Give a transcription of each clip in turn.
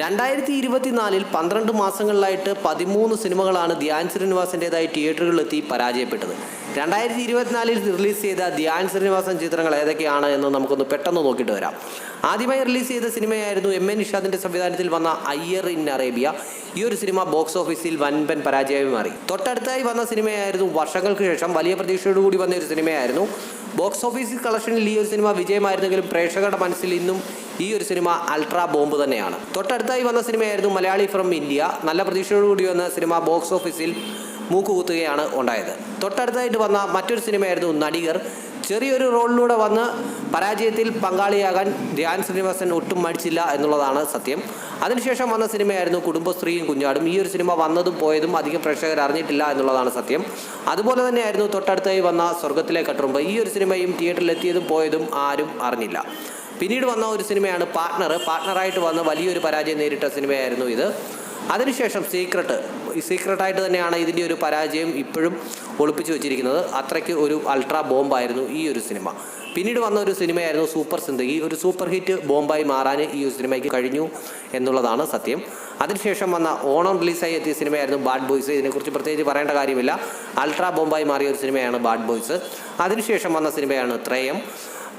രണ്ടായിരത്തി ഇരുപത്തിനാലിൽ പന്ത്രണ്ട് മാസങ്ങളിലായിട്ട് പതിമൂന്ന് സിനിമകളാണ് ധ്യാൻ ശ്രീനിവാസിന്റെതായി തിയേറ്ററുകളിലെത്തി പരാജയപ്പെട്ടത്. രണ്ടായിരത്തി ഇരുപത്തിനാലിൽ റിലീസ് ചെയ്ത ധ്യാൻ ശ്രീനിവാസൻ ചിത്രങ്ങൾ ഏതൊക്കെയാണ് എന്ന് നമുക്കൊന്ന് പെട്ടെന്ന് നോക്കിയിട്ട് വരാം. ആദ്യമായി റിലീസ് ചെയ്ത സിനിമയായിരുന്നു എം എ നിഷാദിന്റെ സംവിധാനത്തിൽ വന്ന അയ്യർ ഇൻ അറേബ്യ. ഈ ഒരു സിനിമ ബോക്സ് ഓഫീസിൽ വൻപൻ പരാജയമായി മാറി. തൊട്ടടുത്തായി വന്ന സിനിമയായിരുന്നു വർഷങ്ങൾക്ക് ശേഷം വലിയ പ്രതീക്ഷയോടുകൂടി വന്ന ഒരു സിനിമയായിരുന്നു. ബോക്സ് ഓഫീസിൽ കളക്ഷനിൽ ഈ ഒരു സിനിമ വിജയമായിരുന്നെങ്കിലും പ്രേക്ഷകരുടെ മനസ്സിൽ ഇന്നും ഈ ഒരു സിനിമ അൾട്രാ ബോംബ് തന്നെയാണ്. തൊട്ടടുത്തായി വന്ന സിനിമയായിരുന്നു മലയാളി ഫ്രം ഇന്ത്യ. നല്ല പ്രതീക്ഷയോടുകൂടി വന്ന സിനിമ ബോക്സ് ഓഫീസിൽ മൂക്കുകുത്തുകയാണ് ഉണ്ടായത്. തൊട്ടടുത്തായിട്ട് വന്ന മറ്റൊരു സിനിമയായിരുന്നു നടികർ. ചെറിയൊരു റോളിലൂടെ വന്ന് പരാജയത്തിൽ പങ്കാളിയാകാൻ ധ്യാൻ ശ്രീനിവാസൻ ഒട്ടും മടിച്ചില്ല എന്നുള്ളതാണ് സത്യം. അതിനുശേഷം വന്ന സിനിമയായിരുന്നു കുടുംബശ്രീയും കുഞ്ഞാടും. ഈ ഒരു സിനിമ വന്നതും പോയതും അധികം പ്രേക്ഷകർ അറിഞ്ഞിട്ടില്ല എന്നുള്ളതാണ് സത്യം. അതുപോലെ തന്നെയായിരുന്നു തൊട്ടടുത്തായി വന്ന സ്വർഗത്തിലെ കട്ടുറുമ്പ്. ഈ ഒരു സിനിമയും തിയേറ്ററിൽ എത്തിയതും പോയതും ആരും അറിഞ്ഞില്ല. പിന്നീട് വന്ന ഒരു സിനിമയാണ് പാർട്ട്ണർ പാർട്ട്ണറായിട്ട് വന്ന് വലിയൊരു പരാജയം നേരിട്ട സിനിമയായിരുന്നു ഇത്. അതിനുശേഷം സീക്രട്ട് ഈ സീക്രട്ടായിട്ട് തന്നെയാണ് ഇതിന്റെ ഒരു പരാജയം ഇപ്പോഴും ഒളിപ്പിച്ചു വെച്ചിരിക്കുന്നത്. അത്രയ്ക്ക് ഒരു അൾട്രാ ബോംബായിരുന്നു ഈ ഒരു സിനിമ പിന്നീട് വന്ന ഒരു സിനിമയായിരുന്നു സൂപ്പർ സിന്ദഗി ഒരു സൂപ്പർ ഹിറ്റ് ബോംബായി മാറാൻ ഈ ഒരു സിനിമയ്ക്ക് കഴിഞ്ഞു എന്നുള്ളതാണ് സത്യം. അതിനുശേഷം വന്ന ഓണം റിലീസായി എത്തിയ സിനിമയായിരുന്നു ബാഡ് ബോയ്സ്. ഇതിനെക്കുറിച്ച് പ്രത്യേകിച്ച് പറയേണ്ട കാര്യമില്ല. അൾട്രാ ബോംബായി മാറിയ ഒരു സിനിമയാണ് ബാഡ് ബോയ്സ്. അതിനുശേഷം വന്ന സിനിമയാണ് ത്രയം.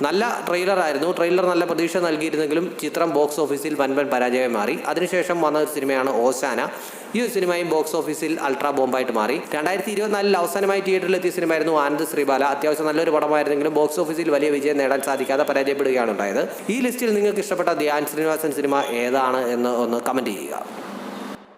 നല്ല ട്രെയിലറായിരുന്നു ട്രെയിലർ നല്ല പ്രതീക്ഷ നൽകിയിരുന്നെങ്കിലും ചിത്രം ബോക്സ് ഓഫീസിൽ വൻപൻ പരാജയമായി മാറി. അതിനുശേഷം വന്ന ഒരു സിനിമയാണ് ഓശാന. ഈ ഒരു സിനിമയും ബോക്സ് ഓഫീസിൽ അൾട്രാ ബോംബായിട്ട് മാറി. രണ്ടായിരത്തി ഇരുപത്തിനാലിൽ അവസാനമായി തിയേറ്ററിൽ എത്തിയ സിനിമയായിരുന്നു ആനന്ദ് ശ്രീബാല. അത്യാവശ്യം നല്ലൊരു പടമായിരുന്നെങ്കിലും ബോക്സ് ഓഫീസിൽ വലിയ വിജയം നേടാൻ സാധിക്കാതെ പരാജയപ്പെടുകയാണ് ഉണ്ടായത്. ഈ ലിസ്റ്റിൽ നിങ്ങൾക്ക് ഇഷ്ടപ്പെട്ട ധ്യാൻ ശ്രീനിവാസൻ സിനിമ ഏതാണ് എന്ന് ഒന്ന് കമന്റ് ചെയ്യുക.